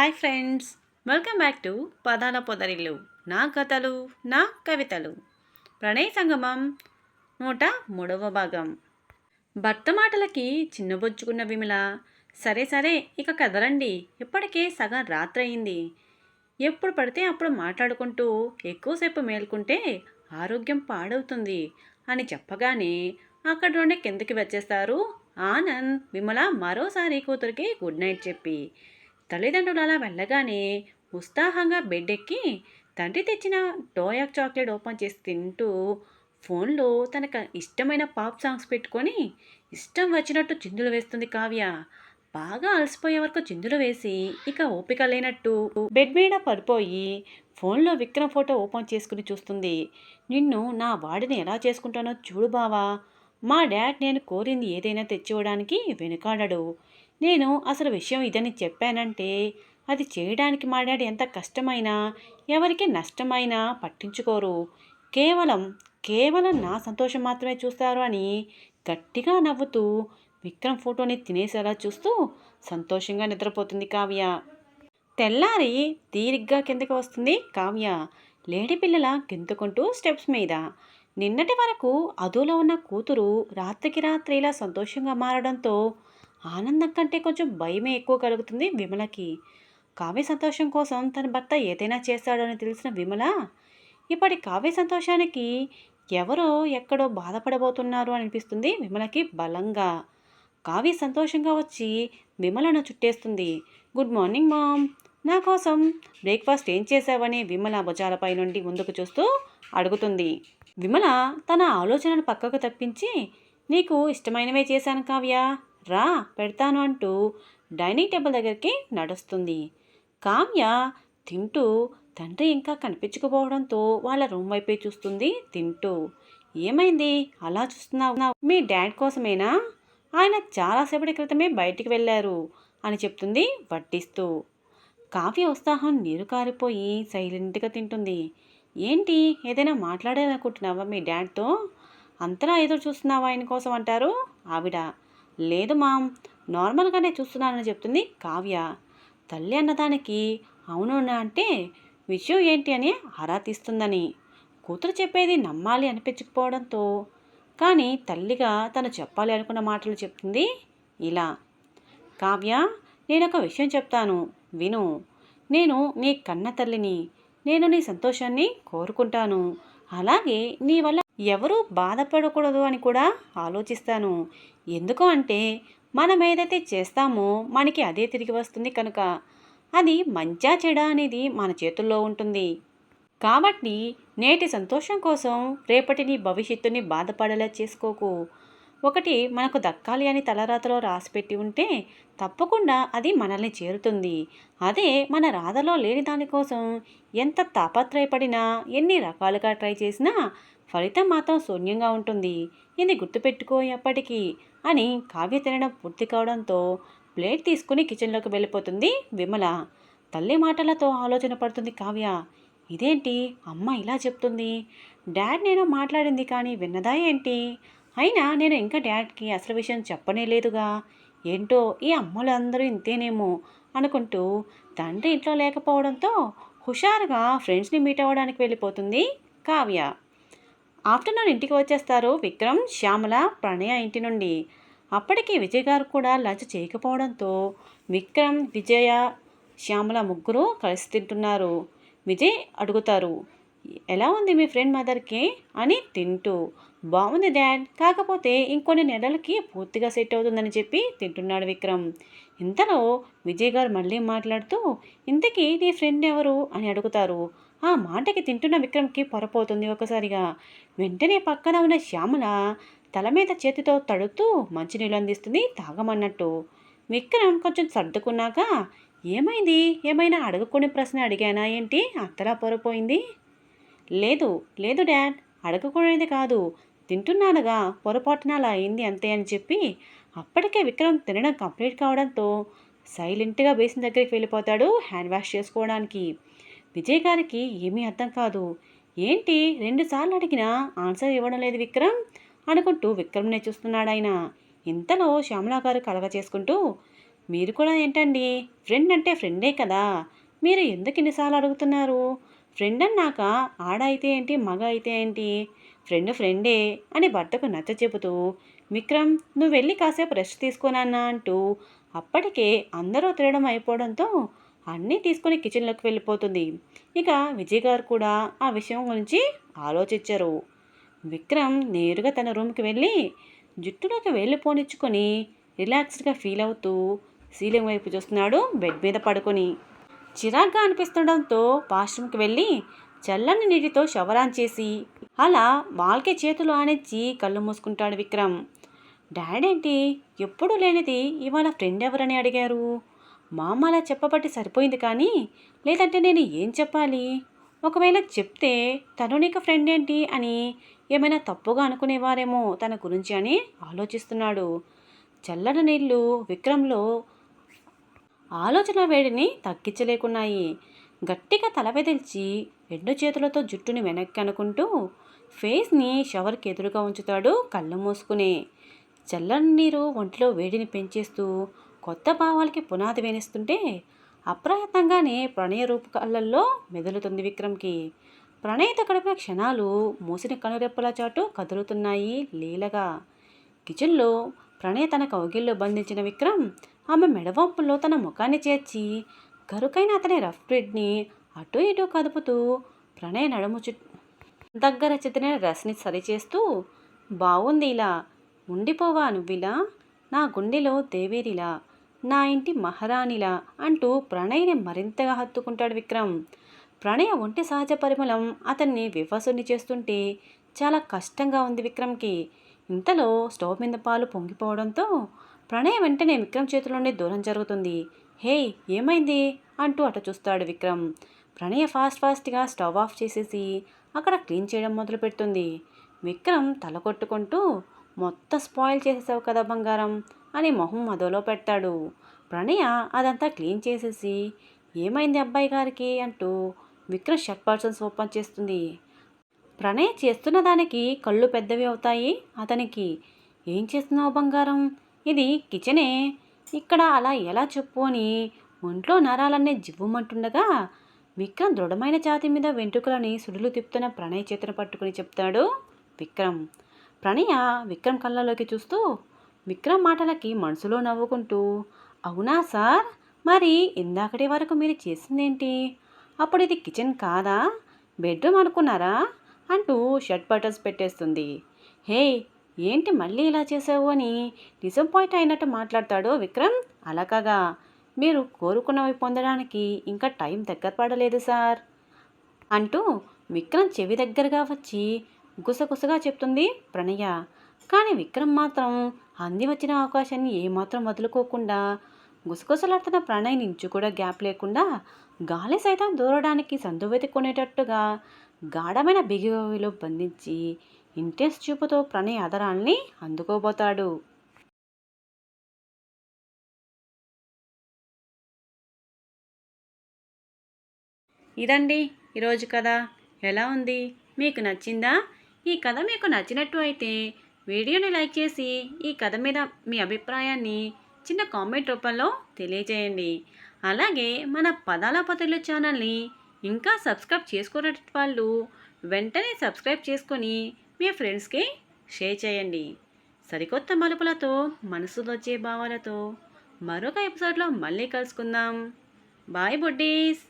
Hi friends welcome back to పదాల పొదరిల్లు. నా కథలు నా కవితలు. ప్రణయ సంగమం నూట మూడవ భాగం. భర్త మాటలకి చిన్నబొచ్చుకున్న విమల సరే సరే ఇక కదలండి. ఇప్పటికే సగం రాత్రి అయింది ఎప్పుడు పడితే అప్పుడు మాట్లాడుకుంటూ ఎక్కువసేపు మేల్కుంటే ఆరోగ్యం పాడవుతుంది అని చెప్పగానే అక్కడ నుండి కిందకి వచ్చేస్తారు ఆనంద్ విమల మరోసారి కూతురికి గుడ్ నైట్ చెప్పి. తల్లిదండ్రులు అలా వెళ్ళగానే ఉత్సాహంగా బెడ్ ఎక్కి తండ్రి తెచ్చిన టోయాక్ చాక్లెట్ ఓపెన్ చేసి తింటూ ఫోన్లో తనకు ఇష్టమైన పాప్ సాంగ్స్ పెట్టుకొని ఇష్టం వచ్చినట్టు చిందులు వేస్తుంది కావ్య. బాగా అలసిపోయే వరకు చిందులు వేసి ఇక ఓపిక లేనట్టు. బెడ్ మీద పడిపోయి ఫోన్లో విక్రమ్ ఫోటో ఓపెన్ చేసుకుని చూస్తుంది. నిన్ను నా వాడిని ఎలా చేసుకుంటానో చూడు బావా. మా డాడ్ నేను కోరింది ఏదైనా తెచ్చివ్వడానికి వెనుకాడడు. నేను అసలు విషయం ఇదని చెప్పానంటే అది చేయడానికి మా డాడీ ఎంత కష్టమైనా ఎవరికి నష్టమైనా పట్టించుకోరు. కేవలం కేవలం నా సంతోషం మాత్రమే చూస్తారు అని గట్టిగా నవ్వుతూ విక్రమ్ ఫోటోని తినేసేలా చూస్తూ సంతోషంగా నిద్రపోతుంది కావ్య. తెల్లారి తీరిగ్గా కిందకి వస్తుంది కావ్య. లేడి పిల్లల గెంతుకుంటూ స్టెప్స్ మీద. నిన్నటి వరకు అదులో ఉన్న కూతురు రాత్రికి రాత్రి ఇలా సంతోషంగా మారడంతో ఆనందం కంటే కొంచెం భయమే ఎక్కువ కలుగుతుంది విమలకి. కావ్య సంతోషం కోసం తన భర్త ఏదైనా చేస్తాడని తెలిసిన విమల ఇప్పటి కావ్య సంతోషానికి ఎవరో ఎక్కడో బాధపడబోతున్నారు అనిపిస్తుంది విమలకి బలంగా. కావ్య సంతోషంగా వచ్చి విమలను చుట్టేస్తుంది. Good morning mom. నా కోసం బ్రేక్ఫాస్ట్ ఏం చేసావని విమల భుజాలపై నుండి ముందుకు చూస్తూ అడుగుతుంది. విమల తన ఆలోచనను పక్కకు తప్పించి నీకు ఇష్టమైనవే చేశాను కావ్య. రా పెడతాను అంటూ డైనింగ్ టేబుల్ దగ్గరికి నడుస్తుంది. కావ్య తింటూ తండ్రి ఇంకా కనిపించకపోవడంతో వాళ్ళ రూమ్ వైపే చూస్తుంది తింటూ. ఏమైంది? అలా చూస్తున్నావు? మీ డాడ్ కోసమేనా? ఆయన చాలాసేపటి క్రితమే బయటికి వెళ్ళారు అని చెప్తుంది వడ్డిస్తూ. కాఫీ ఉత్సాహం నీరు కారిపోయి సైలెంట్గా తింటుంది. ఏంటి? ఏదైనా మాట్లాడాలనుకుంటున్నావా మీ డాడ్తో? అంతలా ఎదురు చూస్తున్నావా ఆయన కోసం అంటారు ఆవిడ. లేదు మామ్ నార్మల్గానే చూస్తున్నానని చెప్తుంది కావ్య. తల్లి అన్నదానికి అవును అంటే విషయం ఏంటి అని ఆరా తీస్తుందని. కూతురు చెప్పేది నమ్మాలి అనిపించకపోవడంతో. కానీ తల్లిగా తను చెప్పాలి అనుకున్న మాటలు చెప్తుంది ఇలా. కావ్య నేను ఒక విషయం చెప్తాను. విను. నేను నీ కన్న తల్లిని నేను నీ సంతోషాన్ని కోరుకుంటాను. అలాగే నీ వల్ల ఎవరూ బాధపడకూడదు అని కూడా ఆలోచిస్తాను. ఎందుకు అంటే మనం ఏదైతే చేస్తామో మనకి అదే తిరిగి వస్తుంది కనుక. అది మంచా చెడ అనేది మన చేతుల్లో ఉంటుంది. కాబట్టి నేటి సంతోషం కోసం రేపటిని భవిష్యత్తుని బాధపడేలా చేసుకోకు. ఒకటి మనకు దక్కాలి అని తలరాతలో రాసిపెట్టి ఉంటే తప్పకుండా అది మనల్ని చేరుతుంది. అదే మన రాధలో లేని దానికోసం ఎంత తాపత్రయపడినా ఎన్ని రకాలుగా ట్రై చేసినా ఫలితం మాత్రం శూన్యంగా ఉంటుంది. ఇది గుర్తుపెట్టుకో ఎప్పటికీ అని కావ్య తినడం పూర్తి కావడంతో ప్లేట్ తీసుకుని కిచెన్లోకి వెళ్ళిపోతుంది విమల. తల్లి మాటలతో ఆలోచన పడుతుంది కావ్య. ఇదేంటి? అమ్మ ఇలా చెప్తుంది. డాడ్ నేను మాట్లాడింది కానీ విన్నదా ఏంటి? అయినా నేను ఇంకా డాడ్కి అసలు విషయం చెప్పనే లేదుగా. ఏంటో ఈ అమ్మలందరూ ఇంతేనేమో అనుకుంటూ తండ్రి ఇంట్లో లేకపోవడంతో హుషారుగా ఫ్రెండ్స్ని మీట్ అవ్వడానికి వెళ్ళిపోతుంది కావ్య. ఆఫ్టర్నూన్ ఇంటికి వచ్చేస్తారు విక్రమ్ శ్యామల ప్రణయ ఇంటి నుండి. అప్పటికి విజయ్ గారు కూడా లంచ్ చేయకపోవడంతో విక్రమ్ విజయ శ్యామల ముగ్గురు కలిసి తింటున్నారు. విజయ్ అడుగుతారు ఎలా ఉంది మీ ఫ్రెండ్ మదర్కి? అని తింటూ బాగుంది డాడ్ కాకపోతే ఇంకొన్ని నెలలకి పూర్తిగా సెట్ అవుతుందని చెప్పి తింటున్నాడు విక్రమ్. ఇంతలో విజయ్ గారు మళ్ళీ మాట్లాడుతూ ఇంతకీ నీ ఫ్రెండ్ ఎవరు? అని అడుగుతారు. ఆ మాటకి తింటున్న విక్రమ్కి పొరపోతుంది ఒకసారిగా. వెంటనే పక్కన ఉన్న శ్యామల తల మీద చేతితో తడుతూ మంచినీళ్ళు అందిస్తుంది తాగమన్నట్టు. విక్రమ్ కొంచెం సర్దుకున్నాక ఏమైంది? ఏమైనా అడగకునే ప్రశ్న అడిగానా? ఏంటి? అంతలా పొరపోయింది? లేదు లేదు డాడ్ అడగకూడేది కాదు. తింటున్నానుగా పొరపాటున అలా అయింది అంతే అని చెప్పి అప్పటికే విక్రమ్ తినడం కంప్లీట్ కావడంతో సైలెంట్గా బేసిన్ దగ్గరికి వెళ్ళిపోతాడు హ్యాండ్ వాష్ చేసుకోవడానికి. విజయ్ గారికి ఏమీ అర్థం కాదు. ఏంటి రెండుసార్లు అడిగినా ఆన్సర్ ఇవ్వడం లేదు విక్రమ్? అనుకుంటూ విక్రమ్నే చూస్తున్నాడు ఆయన. ఇంతలో శ్యామలా గారు కలవ చేసుకుంటూ మీరు కూడా ఏంటండి? ఫ్రెండ్ అంటే ఫ్రెండే కదా. మీరు ఎందుకు ఇన్నిసార్లు అడుగుతున్నారు? ఫ్రెండ్ అన్నాక ఆడ అయితే ఏంటి మగ అయితే ఏంటి? ఫ్రెండ్ ఫ్రెండే అని భర్తకు నచ్చ చెబుతూ విక్రమ్ నువ్వు వెళ్ళి కాసేపు రెస్ట్ తీసుకోనన్నా అంటూ అప్పటికే అందరూ తిరగడం అయిపోవడంతో అన్నీ తీసుకొని కిచెన్లోకి వెళ్ళిపోతుంది. ఇక విజయ్ గారు కూడా ఆ విషయం గురించి ఆలోచించరు. విక్రమ్ నేరుగా తన రూమ్కి వెళ్ళి జుట్టులోకి వెళ్ళిపోనిచ్చుకొని రిలాక్స్డ్గా ఫీల్ అవుతూ సీలింగ్ వైపు చూస్తున్నాడు బెడ్ మీద పడుకొని. చిరాగ్గా అనిపిస్తుండడంతో వాష్రూమ్కి వెళ్ళి చల్లని నీటితో షవరాన్ చేసి అలా వాళ్ళకే చేతులు ఆనిచ్చి కళ్ళు మూసుకుంటాడు విక్రమ్. డాడీ ఏంటి? ఎప్పుడూ లేనిది ఇవాళ ఫ్రెండ్ ఎవరని అడిగారు? మా అమ్మ అలా చెప్పబట్టి సరిపోయింది కానీ లేదంటే నేను ఏం చెప్పాలి? ఒకవేళ చెప్తే తను నీకు ఫ్రెండ్ ఏంటి అని ఏమైనా తప్పుగా అనుకునేవారేమో తన గురించి అని ఆలోచిస్తున్నాడు. చల్లని నీళ్ళు విక్రమ్లో ఆలోచన వేడిని తగ్గించలేకున్నాయి. గట్టిగా తల వెదిల్చి రెండు చేతులతో జుట్టుని వెనక్కి అనుకుంటూ ఫేస్ని షవర్కి ఎదురుగా ఉంచుతాడు కళ్ళు మూసుకునే. చల్లని నీరు ఒంటిలో వేడిని పెంచేస్తూ కొత్త భావాలకి పునాది వేణిస్తుంటే అప్రయత్నంగానే ప్రణయ రూపకాలల్లో మెదులుతుంది విక్రమ్కి. ప్రణయత గడిపిన క్షణాలు మూసిన కనురెప్పల చాటు కదులుతున్నాయి లీలగా. కిచెన్లో ప్రణయ్ తన కౌగిల్లో బంధించిన విక్రమ్ ఆమె మెడవంపుల్లో తన ముఖాన్ని చేర్చి గరుకైన అతని రఫ్ బ్రెడ్ని అటు ఇటు కదుపుతూ ప్రణయ నడుము చు దగ్గర చెదిన రస్ని సరిచేస్తూ బాగుంది ఇలా ఉండిపోవా నువ్విలా? నా గుండెలో దేవేరిలా? నా ఇంటి మహారాణిలా అంటూ ప్రణయ్ని మరింతగా హత్తుకుంటాడు విక్రమ్. ప్రణయ ఒంటి సహజ పరిమళం. అతన్ని వివసుని చేస్తుంటే చాలా కష్టంగా ఉంది విక్రమ్కి. ఇంతలో స్టవ్ మీద పాలు పొంగిపోవడంతో ప్రణయ వెంటనే విక్రమ్ చేతిలోనే దూరం జరుగుతుంది. హే ఏమైంది? అంటూ అటు చూస్తాడు విక్రమ్. ప్రణయ ఫాస్ట్ ఫాస్ట్గా స్టవ్ ఆఫ్ చేసేసి అక్కడ క్లీన్ చేయడం మొదలు పెడుతుంది విక్రమ్ తల కొట్టుకుంటూ మొత్తం స్పాయిల్ చేసేసావు కదా బంగారం. అని మొహం అదోలో పెడతాడు. ప్రణయ అదంతా క్లీన్ చేసేసి ఏమైంది అబ్బాయి గారికి? అంటూ విక్రమ్ షర్ట్ పర్సన్స్ ఓపెన్ చేస్తుంది ప్రణయ్ చేస్తున్న దానికి కళ్ళు పెద్దవి అవుతాయి అతనికి. ఏం చేస్తున్నావు బంగారం? ఇది కిచెనే. ఇక్కడ అలా ఎలా చెప్పు అని ఒంట్లో నరాలన్నీ జివ్వమంటుండగా విక్రమ్ దృఢమైన ఛాతి మీద వెంట్రుకలని సుడులు తిప్పుతున్న ప్రణయ్ చేతిని పట్టుకుని చెప్తాడు విక్రమ్. ప్రణయ విక్రమ్ కళ్ళలోకి చూస్తూ విక్రమ్ మాటలకి మనసులో నవ్వుకుంటూ అవునా సార్? మరి ఇందాకటి వరకు మీరు చేసిందేంటి? అప్పుడు ఇది కిచెన్ కాదా? బెడ్రూమ్ అనుకున్నారా? అంటూ షర్ట్ బటన్స్ పెట్టేస్తుంది. హే ఏంటి మళ్ళీ ఇలా చేసావు అని డిసప్పాయింట్ అయినట్టు మాట్లాడతాడు విక్రమ్? అలకగా మీరు కోరుకున్నవి పొందడానికి ఇంకా టైం దగ్గర పడలేదు సార్. అంటూ విక్రమ్ చెవి దగ్గరగా వచ్చి గుసగుసగా చెప్తుంది ప్రణయ. కానీ విక్రమ్ మాత్రం అంది వచ్చిన అవకాశాన్ని ఏమాత్రం వదులుకోకుండా గుసగుసలాడుతున్న ప్రణయ్ నుంచి కూడా గ్యాప్ లేకుండా గాలి సైతం దూరడానికి సందు వెతుక్కునేటట్టుగా గాఢమైన బిగిలో బంధించి ఇంట్రెస్ట్ చూపుతో ప్రణయ్ అదరాల్ని అందుకోబోతాడు. ఇదండి ఈరోజు కథ. ఎలా ఉంది? మీకు నచ్చిందా? ఈ కథ మీకు నచ్చినట్టు అయితే వీడియోని లైక్ చేసి ఈ కథ మీద మీ అభిప్రాయాన్ని చిన్న కామెంట్ రూపంలో తెలియజేయండి. అలాగే మన పదాల పదుల ఛానల్ని ఇంకా సబ్స్క్రైబ్ చేసుకున్నట్టు వాళ్ళు వెంటనే సబ్స్క్రైబ్ చేసుకొని మీ ఫ్రెండ్స్కి షేర్ చేయండి. సరికొత్త మలుపులతో మనసులో వచ్చే భావాలతో మరొక ఎపిసోడ్లో మళ్ళీ కలుసుకుందాం. Bye buddies!